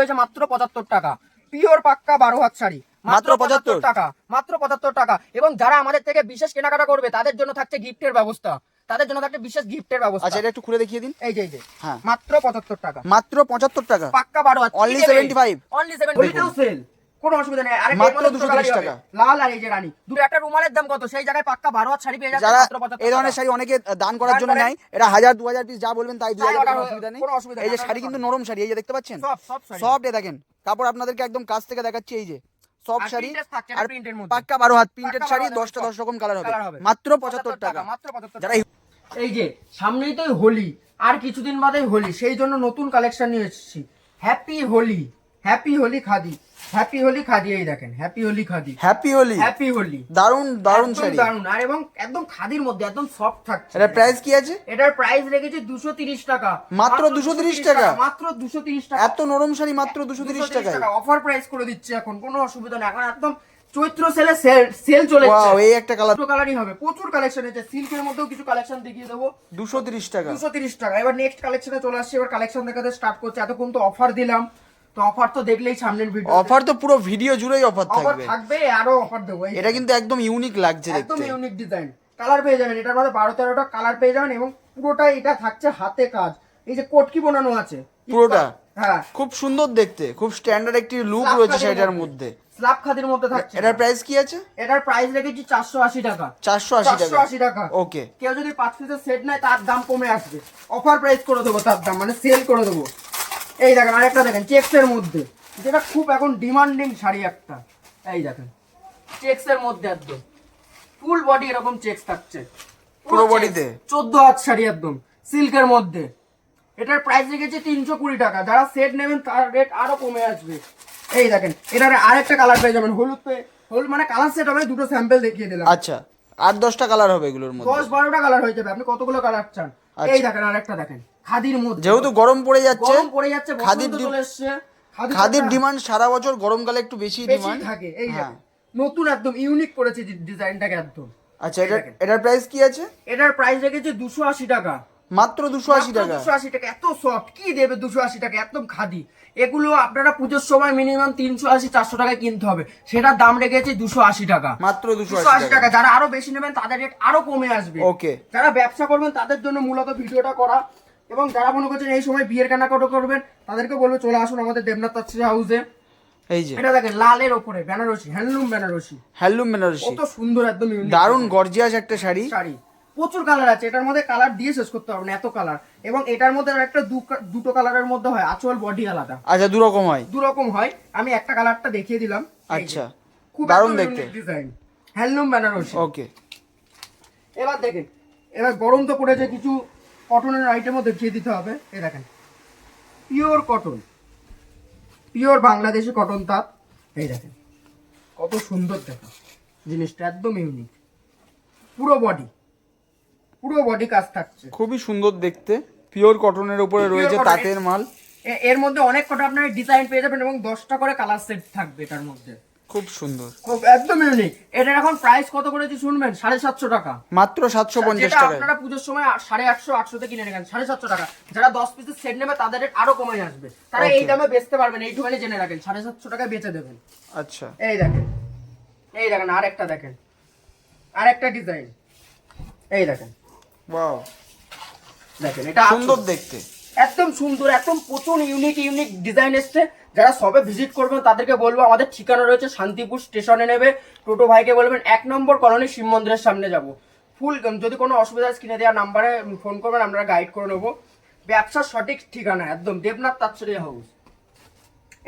রয়েছে মাত্র পঁচাত্তর টাকা। পিওর পাক্কা বারো হাত শাড়ি। মাত্র 75 টাকা। মাত্র পঁচাত্তর টাকা। এবং যারা আমাদের থেকে বিশেষ কেনাকাটা করবে তাদের জন্য থাকছে গিফটের ব্যবস্থা। তাদের জন্য থাকছে বিশেষ গিফটের ব্যবস্থা। আচ্ছা এটা একটু খুলে দেখিয়ে দিন। এই যে এই যে। হ্যাঁ। মাত্র পঁচাত্তর টাকা। মাত্র পঁচাত্তর টাকা। পাক্কা বারো হাত Only 75 অনলি সেভেন্টি সেল কোনো অসুবিধা নেই। আরে মাত্র 230 টাকা। লাল আর এই যে রানী। দুটো একটা রুমালের দাম কত? সেই জায়গায় পাক্কা বারো হাত শাড়ি পেয়ে যাচ্ছে যারা এই ধরনের শাড়ি অনেকে দান করার জন্য। নেয় এটা হাজার দু হাজার পিস যা বলবেন তাই দিয়ে কোনো অসুবিধা নেই। অসুবিধা এই যে শাড়ি কিন্তু নরম শাড়ি এই যে দেখতে পাচ্ছেন? সফট এ দেখেন কাপড় আপনাদেরকে একদম কাছ থেকে দেখাচ্ছি এই যে। সব শাড়ি আর। পাক্কা বারো হাত প্রিন্টেড শাড়ি বারো হাত দশটা সব। দশ রকম কালার হবে। মাত্র পঁচাত্তর টাকা মাত্র পঁচাত্তর যারা এই যে সামনেই তো হোলি আর কিছুদিন বাদেই হোলি সেই জন্য নতুন কালেকশন নিয়ে এসেছি। Happy Holi happy Holi Khadi. Happy Holi Khadi এই দেখেন happy Holi Khadi. Happy Holi happy Holi দারুণ দারুণ শাড়ি। দারুণ আর এবং একদম খাদির মধ্যে একদম সফট থাকছে। এটা প্রাইস কি আছে? এটার প্রাইস রেখেছি দুশো তিরিশ টাকা। মাত্র 230 টাকা? মাত্র দুশো তিরিশ টাকা। এত নরম শাড়ি মাত্র দুশো তিরিশ টাকায়। অফার প্রাইস করে দিচ্ছে এখন কোনো অসুবিধা নেই। এখন একদম চৈত্র সেলে সেল সেল চলেছে ওয়াও এই একটা কালার দুটো কালারই হবে। প্রচুর কালেকশন আছে। সিল্কের মধ্যেও কিছু কালেকশন দেখিয়ে দেবো। দুশো তিরিশ টাকা। দুশো তিরিশ টাকা। এবার নেক্সট কালেকশনে চলে আসছে। এবার কালেকশন দেখাতে স্টার্ট করছে। এতক্ষণ তো অফার দিলাম। তো অফার তো দেখলেই সামনের ভিডিও অফার তো পুরো ভিডিও জুড়েই অফার অফার থাকবে। থাকবে আরও অফার দেবো এটা কিন্তু একদম ইউনিক লাগছে একদম ইউনিক ডিজাইন কালার পেয়ে যাবেন এটার মধ্যে বারো তেরোটা কালার পেয়ে যাবেন এবং পুরোটাই এটা থাকছে হাতে কাজ। এই যে কোটকি বানানো আছে। পুরোটা? হ্যাঁ। খুব সুন্দর দেখতে খুব স্ট্যান্ডার্ড একটি লুক রয়েছে শাড়িটার মধ্যে। স্ল্যাব খাদির মধ্যে থাকছে। এটার প্রাইস কি আছে? এটার প্রাইস রেখেছি চারশো আশি টাকা। চারশো আশি টাকা। আশি টাকা। ওকে কেউ যদি পাঁচ পিসের সেট নেয় তার দাম কমে আসবে। অফার প্রাইস করে দেবো তার দাম মানে সেল করে দেবো। এই দেখেন আরেকটা দেখেন চেক্স এর মধ্যে। যেটা খুব এখন ডিমান্ডিং শাড়ি একটা। এই দেখেন চেক্স এর মধ্যে একদম। ফুল বডি এরকম চেক্স থাকছে। পুরো bodyতে? চোদ্দ হাত শাড়ি একদম সিল্কের মধ্যে। এটার প্রাইস রেখেছে তিনশো কুড়ি টাকা। যারা সেট নেবেন তার রেট আরও কমে আসবে। এই দেখেন এটার আরেকটা কালার পেয়ে যাবেন হলুদ পেয়ে। হলুদ মানে কালার সেট হবে দুটো স্যাম্পল দেখিয়ে দিলাম। আচ্ছা আট দশটা কালার হবে এগুলোর মধ্যে। দশ বারোটা কালার হয়ে যাবে আপনি কতগুলো কালার চান? আচ্ছা। এই দেখেন আরেকটা দেখেন। খাদির মধ্যে। যেহেতু গরম পড়ে যাচ্ছে গরম পড়ে যাচ্ছে খাদির চলে এসছে। খাদির ডিমান্ড সারা বছর গরমকালে একটু বেশি ডিমান্ড। থাকে এই হ্যাঁ। নতুন একদম ইউনিক করেছে ডিজাইনটাকে একদম। আচ্ছা এটা এটার প্রাইস কি আছে? এটার প্রাইস রেখেছে দুশো আশি টাকা। মাত্র দুশো আশি টাকা। দুশো আশি টাকা। এত সফট কি দেবে দুশো আশি টাকা? একদম খাদি। এগুলো আপনারা পুজোর সময় মিনিমাম তিনশো আশি চারশো টাকা কিনতে হবে। সেটার দাম রেখেছে দুশো আশি টাকা। মাত্র দুশো আশি টাকা। যারা আরও বেশি নেবেন তাদের রেট আরও কমে আসবে। ওকে যারা ব্যবসা করবেন তাদের জন্য মূলত ভিডিওটা করা। এবং যারা মনে করছেন এই সময় বিয়ের কেনাকাটা করবেন তাদেরকে বলব চলে আসুন আমাদের দেবনাথ তাচ্ছিরি হাউসে এই যে। এটা দেখেন লালের ওপরে বেনারসি হ্যান্ডলুম বেনারসি। হ্যান্ডলুম বেনারসি। কত সুন্দর একদম দারুণ গর্জিয়াস একটা শাড়ি। শাড়ি। প্রচুর কালার আছে এটার মধ্যে কালার দিয়ে শেষ করতে পারবেন এত কালার এবং এটার মধ্যে একটা দুটো কালারের মধ্যে হয় আঁচল বডি আলাদা। আচ্ছা দু রকম হয়। দু রকম হয়। আমি একটা কালারটা দেখিয়ে দিলাম। আচ্ছা খুব দারুণ দেখতে। Design handloom Banarasi. ওকে এবার দেখেন এবার গরম তো পড়েছে কিছু কটনের আইটেমও দেখিয়ে দিতে হবে। এ দেখেন pure cotton pure Bangladeshi cotton তাঁত এই দেখেন কত সুন্দর দেখো জিনিসটা একদম ইউনিক পুরো বডি পুরো বডি কাজ থাকছে। খুবই সুন্দর দেখতে পিওর কটনের উপরে রয়েছে তাঁতের মাল। এর মধ্যে অনেক কটা আপনার ডিজাইন পেয়ে যাবেন এবং দশটা করে কালার সেট থাকবে এটার মধ্যে। খুব সুন্দর। খুব একদম ইউনিক এটার এখন প্রাইস কত করেছি শুনবেন? সাড়ে সাতশো টাকা। মাত্র সাতশো পঞ্চাশ টাকায়। আপনারা পুজোর সময় সাড়ে আটশো আটশোতে কিনে নেবেন সাড়ে সাতশো টাকা। যারা দশ পিসের সেট নেবে তাদের রেট আরও কমে আসবে। তারা এই দামে বেচতে পারবেন এইটুখানি জেনে রাখেন সাড়ে সাতশো টাকায় বেচে দেবেন। আচ্ছা। এই দেখেন এই দেখেন আরেকটা দেখেন আরেকটা ডিজাইন এই দেখেন। ওয়াও দেখেন এটা সুন্দর দেখতে। একদম সুন্দর একদম প্রচুর ইউনিক ইউনিক ডিজাইন এসছে। যারা সবে ভিজিট করবেন তাদেরকে বলব, আমাদের ঠিকানা রয়েছে শান্তিপুর স্টেশনে নেবে। টোটো ভাইকে বলবেন, এক নম্বর কলোনি শিব মন্দিরের সামনে যাব। ফুল যদি কোনো অসুবিধা স্ক্রিনে দেওয়া নাম্বারে ফোন করবেন, আমরা গাইড করে নেব। ব্যবসার সঠিক ঠিকানা, একদম দেবনাথ তাৎসরি হাউস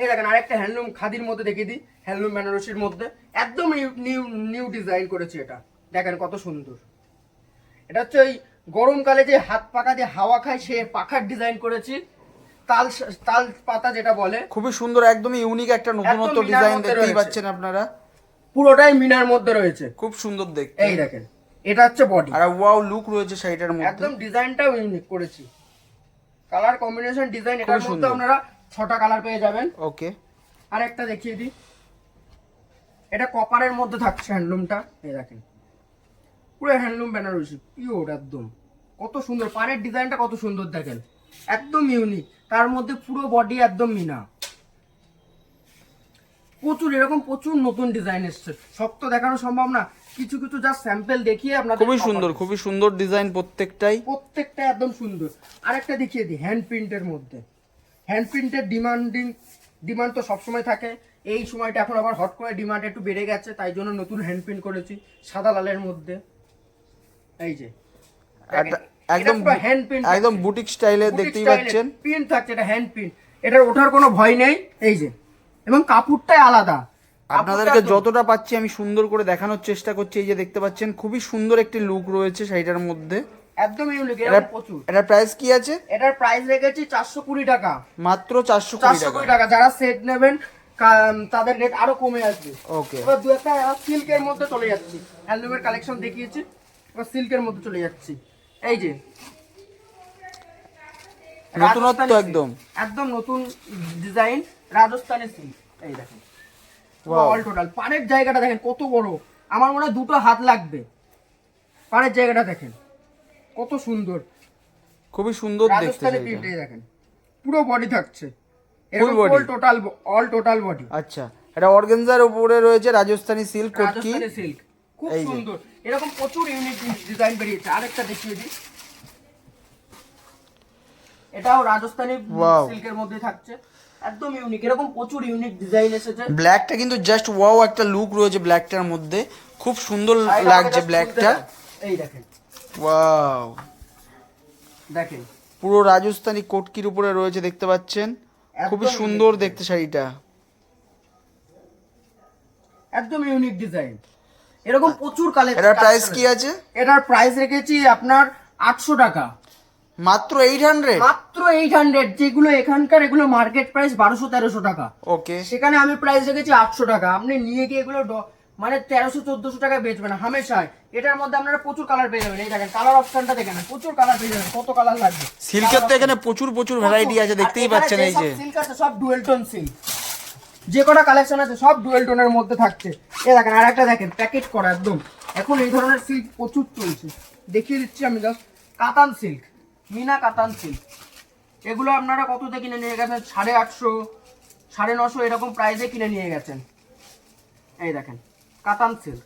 এই দেখেন, আরেকটা হ্যান্ডলুম খাদির মধ্যে দেখিয়ে দিই হ্যান্ডলুম বেনারসির মধ্যে। একদম নিউ নিউ ডিজাইন করেছে এটা। দেখেন কত সুন্দর। এটা হচ্ছে ওই গরমকালে যে হাত পাখা দিয়ে হাওয়া খায়, সে পাখার ডিজাইন করেছি। তাল তাল পাতা যেটা বলে খুবই সুন্দর একদমই ইউনিক একটা নতুনত্ব ডিজাইন দেখতেই পাচ্ছেন আপনারা। পুরোটাই মিনার মধ্যে রয়েছে। খুব সুন্দর দেখতে। এই দেখেন এটা হচ্ছে বডি আর ওয়াও লুক রয়েছে শাড়িটার মধ্যে। একদম ডিজাইনটাও ইউনিক করেছি। কালার কম্বিনেশন ডিজাইন এটার মধ্যে আপনারা ছটা কালার পেয়ে যাবেন। ওকে আর একটা দেখিয়ে দিই। এটা কপারের মধ্যে থাকছে হ্যান্ডলুমটা এই দেখেন পুরো হ্যান্ডলুম বেনারসি পিওর একদম। কত সুন্দর পাড়ের ডিজাইনটা কত সুন্দর দেখেন। একদম ইউনিক তার মধ্যে পুরো বডি একদম মিনা। প্রচুর এরকম প্রচুর নতুন ডিজাইন এসছে। সব তো দেখানো সম্ভব না। কিছু কিছু জাস্ট স্যাম্পল দেখিয়ে আপনাদের খুবই সুন্দর খুবই সুন্দর ডিজাইন প্রত্যেকটাই। প্রত্যেকটা একদম সুন্দর। আরেকটা দেখিয়ে দিই হ্যান্ড প্রিন্টের মধ্যে। হ্যান্ড প্রিন্টের ডিমান্ডিং ডিমান্ড তো সবসময় থাকে। এই সময়টা এখন আবার হট করে ডিমান্ড একটু বেড়ে গেছে তাই জন্য নতুন হ্যান্ড প্রিন্ট করেছি সাদা লালের মধ্যে। এই যে একদম হ্যান্ড প্রিন্ট একদম বুটিক স্টাইলে দেখতেই পাচ্ছেন। প্রিন্ট থাকছে এটা হ্যান্ড প্রিন্ট এটার ওঠার কোনো ভয় নেই এই যে। এবং কাপড়টাই আলাদা। আপনাদেরকে যতটা পাচ্ছি আমি সুন্দর করে দেখানোর চেষ্টা করছি এই যে দেখতে পাচ্ছেন খুবই সুন্দর একটি লুক রয়েছে শাড়িটার মধ্যে। একদম ইউনিক এটা প্রচুর। এটার প্রাইস কি আছে? এটার প্রাইস রেখেছি চারশো কুড়ি টাকা। মাত্র চারশো কুড়ি টাকা। কুড়ি টাকা। যারা সেট নেবেন তাদের রেট আরও কমে আসবে। ওকে এবার দু একটা সিল্কের মধ্যে চলে যাচ্ছি। হ্যান্ডলুমের কালেকশন দেখিয়েছি এবার সিল্কের মধ্যে চলে যাচ্ছি। এই যে। নতুনত্ব একদম। একদম নতুন ডিজাইন রাজস্থানি সিল্ক এই দেখেন। অল টোটাল পাড়ের জায়গাটা দেখেন কত বড়। আমার মনে হয় দুটো হাত লাগবে। পাড়ের জায়গাটা দেখেন। কত সুন্দর। খুবই সুন্দর দেখতে। দেখেন। পুরো বডি থাকছে। Body? All total all total body আচ্ছা। এটা অর্গেনজার উপরে রয়েছে রাজস্থানি সিল্ক কোটকি রাজস্থানি সিল্ক খুব সুন্দর। এরকম প্রচুর ইউনিক ডিজাইন বেরিয়েছে আরেকটা দেখিয়ে দিই। এটাও রাজস্থানি Wow. সিল্কের মধ্যে থাকছে। একদম ইউনিক এরকম প্রচুর ইউনিক ডিজাইন এসেছে। ব্ল্যাকটা কিন্তু জাস্ট ওয়াও একটা লুক রয়েছে ব্ল্যাকটার মধ্যে। খুব সুন্দর লাগছে ব্ল্যাকটা এই দেখেন। ওয়াও দেখেন। পুরো রাজস্থানি কোটকির উপরে রয়েছে দেখতে পাচ্ছেন? খুবই সুন্দর দেখতে শাড়িটা। একদম ইউনিক ডিজাইন এরকম প্রচুর কালেকশন এটার প্রাইস কি আছে? এটার প্রাইস রেখেছি আপনার আটশো টাকা। মাত্র এইট হান্ড্রেড মাত্র এইট হান্ড্রেড যেগুলো এখানকার এগুলো মার্কেট প্রাইস বারোশো তেরোশো টাকা। ওকে সেখানে আমি প্রাইস রেখেছি আটশো টাকা। আপনি নিয়ে গিয়ে এগুলো মানে তেরোশো চোদ্দশো টাকায় বেচবেন হামেশায় এটার মধ্যে আপনারা প্রচুর কালার পেয়ে যাবেন। এই দেখেন কালার অপশনটা দেখেন। প্রচুর কালার পেয়ে যাবেন। কত কালার লাগবে? সিল্কের তো এখানে প্রচুর প্রচুর ভ্যারাইটি আছে। দেখতেই পাচ্ছেন এই যে সিল্ক আছে সব ডুয়েল টোন সিল্ক যে কটা কালেকশন আছে সব ডুয়েল টোনের মধ্যে থাকছে। এ দেখেন আর একটা দেখেন প্যাকেট করা একদম। এখন এই ধরনের সিল্ক প্রচুর চলছে। দেখিয়ে দিচ্ছি আমি জাস্ট কাতান সিল্ক মিনা কাতান সিল্ক এগুলো আপনারা কততে কিনে নিয়ে গেছেন? সাড়ে আটশো সাড়ে নশো এরকম প্রাইসে কিনে নিয়ে গেছেন। এই দেখেন কাতান সিল্ক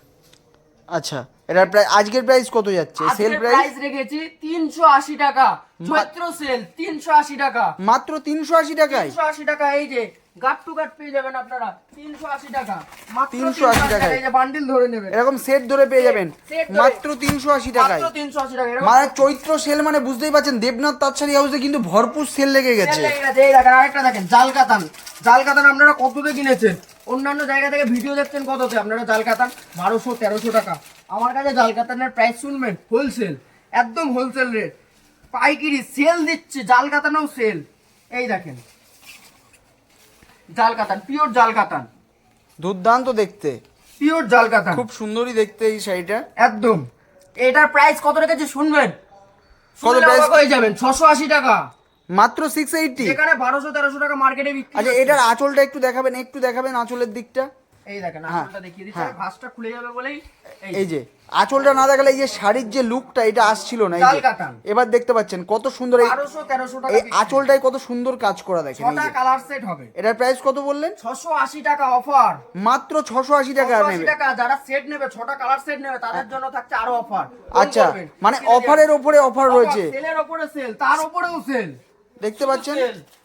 আচ্ছা এটার প্রাইস আজকের প্রাইস কত যাচ্ছে? সেল প্রাইস রেখেছি তিনশো আশি টাকা। চৈত্র সেল তিনশো আশি টাকা। মাত্র তিনশো আশি টাকায়? তিনশো আশি টাকা এই যে গাট টু গাট পেয়ে যাবেন আপনারা। টাকা। মাত্র 380 টাকায়। এই যে বান্ডিল ধরে নেবেন। এরকম সেট ধরে পেয়ে যাবেন। মাত্র টাকায়। টাকা মানে চৈত্র সেল মানে বুঝতেই পারছেন দেবনাথ তাঁতশাড়ি হাউসে কিন্তু ভরপুর সেল লেগে গেছে। এই দেখেন আরেকটা দেখেন জাল কাতান জাল কাতান আপনারা কততে কিনেছেন? অন্যান্য জায়গা থেকে ভিডিও দেখছেন কততে? আপনারা জাল কাতান বারোশো তেরোশো টাকা। আমার কাছে জাল কাতানের প্রাইস শুনবেন হোলসেল একদম হোলসেল রেট পাইকারি সেল দিচ্ছে জাল কাতানও সেল এই দেখেন। জাল কাতান পিওর জাল কাতান দুর্দান্ত দেখতে। পিওর জাল কাতান খুব সুন্দরই দেখতে এই শাড়িটা। একদম। এটার প্রাইস কত রেখেছে শুনবেন? কত প্রাইস? হয়ে যাবেন ছশো আশি টাকা। মাত্র সিক্স এইটটি যেখানে বারোশো তেরোশো টাকা মার্কেটে বিক্রি আচ্ছা এটার আঁচলটা একটু দেখাবেন একটু দেখাবেন আঁচলের দিকটা। এই দেখেন হ্যাঁ, আঁচলটা দেখিয়ে দিচ্ছি হ্যাঁ। ভাঁজটা খুলে যাবে বলেই এই যে আঁচলটা না দেখালে এই যে শাড়ির যে লুকটা এটা আসছিল না এই এবার দেখতে পাচ্ছেন কত সুন্দর এই টাকা কত সুন্দর কাজ করা দেখেন এই ছটা যে। কালার সেট হবে। এটার প্রাইস কত বললেন? ছশো আশি টাকা অফার মাত্র ছশো আশি টাকা আশি নেবে। টাকা যারা সেট নেবে ছটা কালার সেট নেবে তাদের জন্য থাকছে আরও অফার আচ্ছা মানে অফারের ওপরে অফার রয়েছে। সেলের ওপরে সেল তার ওপরেও সেল দেখতে পাচ্ছেন?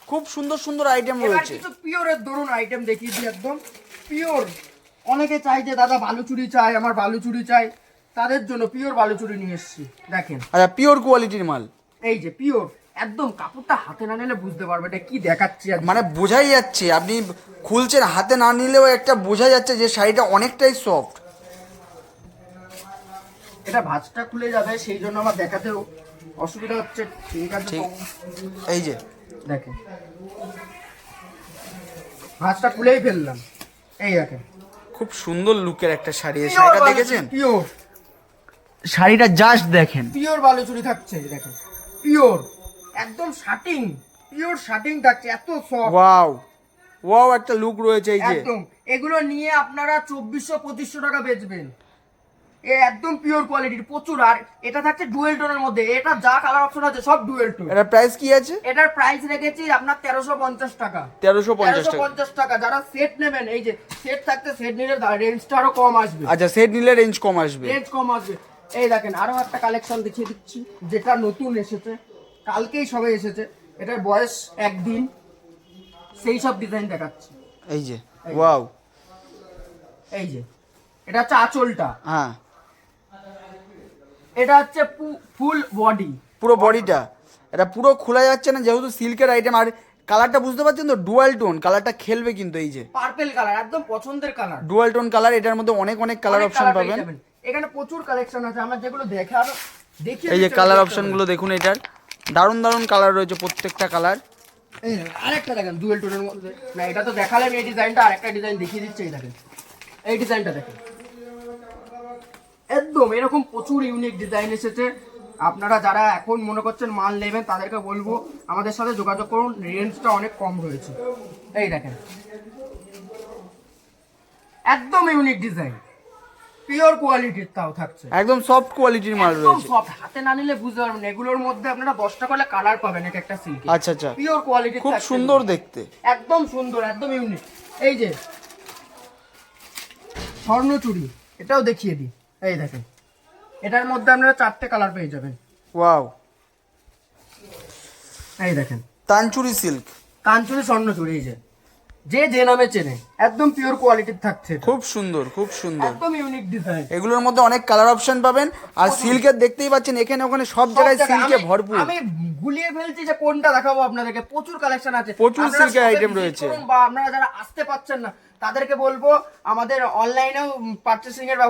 খুব সুন্দর সুন্দর আইটেম রয়েছে। কিছু পিওরের ধরুন আইটেম দেখিয়ে দিই একদম। পিওর। অনেকে চাই যে দাদা বালুচুরি চাই আমার বালুচুরি চাই। তাদের জন্য পিওর বালুচুরি নিয়ে এসেছি দেখেন। আচ্ছা পিওর কোয়ালিটির মাল। এই যে পিওর। একদম কাপড়টা হাতে না নিলে বুঝতে পারবে এটা কি দেখাচ্ছি মানে বোঝাই যাচ্ছে আপনি খুলছেন হাতে না নিলেও একটা বোঝা যাচ্ছে যে শাড়িটা অনেকটাই সফট এটা ভাঁজটা খুলে যাবে সেই জন্য আমার দেখাতেও অসুবিধা হচ্ছে ঠিক আছে ঠিক। এই যে। দেখেন। ভাঁজটা খুলেই ফেললাম। এই দেখেন। খুব সুন্দর লুকের একটা শাড়ি এই শাড়িটা দেখেছেন? পিওর শাড়িটা জাস্ট দেখেন। পিওর বালুচুরি থাকছে দেখেন। পিওর একদম শাটিং পিওর শাটিং থাকছে এত সফট ওয়াও ওয়াও একটা লুক রয়েছে এই যে। একদম। এগুলো নিয়ে আপনারা চব্বিশশো পঁচিশশো টাকা বেচবেন। এ একদম পিওর কোয়ালিটির প্রচুর। আর এটা থাকছে ডুয়েল টোনের মধ্যে। এটা যা কালার অপশন আছে সব ডুয়েল টোন এটা প্রাইস কি আছে? এটার প্রাইস রেখেছি আপনার তেরোশো পঞ্চাশ টাকা। তেরোশো পঞ্চাশ টাকা। পঞ্চাশ টাকা। যারা সেট নেবেন এই যে সেট থাকতে সেট নিলে রেঞ্জটা আরও কম আসবে। আচ্ছা সেট নিলে রেঞ্জ কম আসবে। রেঞ্জ কম আসবে। এই দেখেন আরও একটা কালেকশন দেখিয়ে দিচ্ছি যেটা নতুন এসেছে। কালকেই সবে এসেছে। এটার বয়স একদিন। সেই সব ডিজাইন দেখাচ্ছি। এই যে ওয়াও এই যে। এটা হচ্ছে আঁচলটা। হ্যাঁ। এটা হচ্ছে ফুল বডি পুরো বডিটা এটা পুরো খোলা যাচ্ছে না যেহেতু সিল্কের আইটেম আর কালারটা বুঝতে পারছেন তো? ডুয়াল টোন কালারটা খেলবে কিন্তু এই যে। পার্পেল কালার একদম পছন্দের কালার ডুয়াল টোন কালার এটার মধ্যে অনেক অনেক কালার অপশন পাবেন। এখানে প্রচুর কালেকশন আছে আমরা যেগুলো দেখে আরও দেখিয়ে এই যে কালার দেখতে অপশনগুলো দেখুন এটার। দারুণ দারুণ কালার রয়েছে প্রত্যেকটা কালার এই আরেকটা দেখেন ডুয়েল টোনের মধ্যে। না এটা তো দেখালাম এই ডিজাইনটা আরেকটা ডিজাইন দেখিয়ে দিচ্ছে এই দেখেন। এই ডিজাইনটা দেখেন। একদম এরকম প্রচুর ইউনিক ডিজাইন এসেছে। আপনারা যারা এখন মনে করছেন মাল নেবেন তাদেরকে বলব আমাদের সাথে যোগাযোগ করুন রেঞ্জটা অনেক কম রয়েছে। এই দেখেন। একদম ইউনিক ডিজাইন পিওর কোয়ালিটির তাও থাকছে। একদম সফট কোয়ালিটির মাল রয়েছে। একদম সফট হাতে না নিলে বুঝতে পারবেন এগুলোর মধ্যে আপনারা দশটা করে কালার পাবেন এক একটা সিল্কে আচ্ছা আচ্ছা। পিওর কোয়ালিটি খুব সুন্দর দেখতে। একদম সুন্দর একদম ইউনিক এই যে স্বর্ণচুরি। এটাও দেখিয়ে দিই। এই দেখেন। এটার মধ্যে আপনারা চারটে কালার পেয়ে যাবেন। ওয়াও। এই দেখেন। তানচুরি সিল্ক। কাঞ্চুরি স্বর্ণচুরি এই যে। যে যে নামে চেনে একদম পিওর কোয়ালিটির থাকছে খুব সুন্দর খুব সুন্দর। একদম ইউনিক ডিজাইন এগুলোর মধ্যে অনেক কালার অপশন পাবেন। আর সিল্কের দেখতেই পাচ্ছেন এখানে ওখানে সব জায়গায় সিল্কে ভরপুর। আমি গুলিয়ে ফেলছি যে কোনটা দেখাবো আপনাদেরকে। প্রচুর কালেকশন আছে। প্রচুর item visit রয়েছে। বা আপনারা যারা আসতে পারছেন না তাদেরকে বলব আমাদের অনলাইনেও পারচেসিং এর ব্যবস্থা